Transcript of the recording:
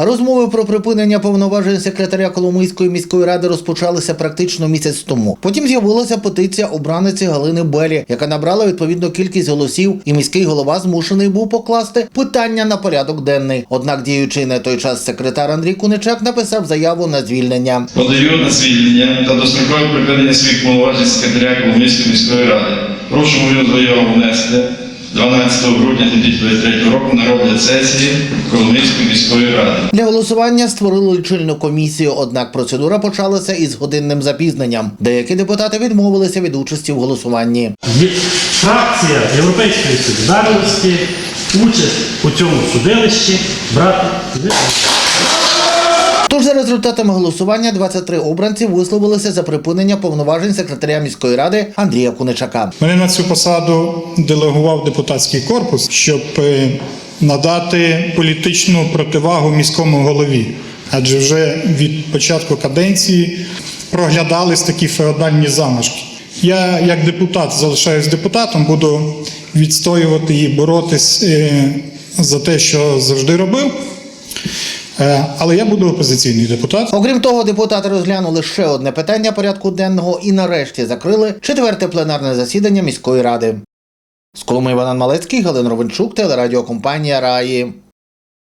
Розмови про припинення повноважень секретаря Коломийської міської ради розпочалися практично місяць тому. Потім з'явилася петиція обраниці Галини Белі, яка набрала відповідну кількість голосів, і міський голова змушений був покласти питання на порядок денний. Однак діючий на той час секретар Андрій Куничак написав заяву на звільнення. Подаю на звільнення та дострокове припинення своїх повноважень секретаря Коломийської міської ради. Прошу мою заяву внести 12 грудня 2023 року на сесії Коломийської міської ради. Для голосування створили лічильну комісію, однак процедура почалася із годинним запізненням. Деякі депутати відмовилися від участі в голосуванні. Фракція Європейської солідарності, участь у цьому судилищі брати. Тож за результатами голосування 23 обранці висловилися за припинення повноважень секретаря міської ради Андрія Куничака. Мене на цю посаду делегував депутатський корпус, щоб е, надати політичну противагу міському голові. Адже вже від початку каденції проглядались такі феодальні замашки. Я, як депутат, залишаюсь депутатом, буду відстоювати і боротись е, за те, що завжди робив. Е, Але я буду опозиційний депутат. Окрім того, депутати розглянули ще одне питання порядку денного і нарешті закрили четверте пленарне засідання міської ради. З Коломи Іван Малецький, Галина Ровенчук, телерадіокомпанія Раї.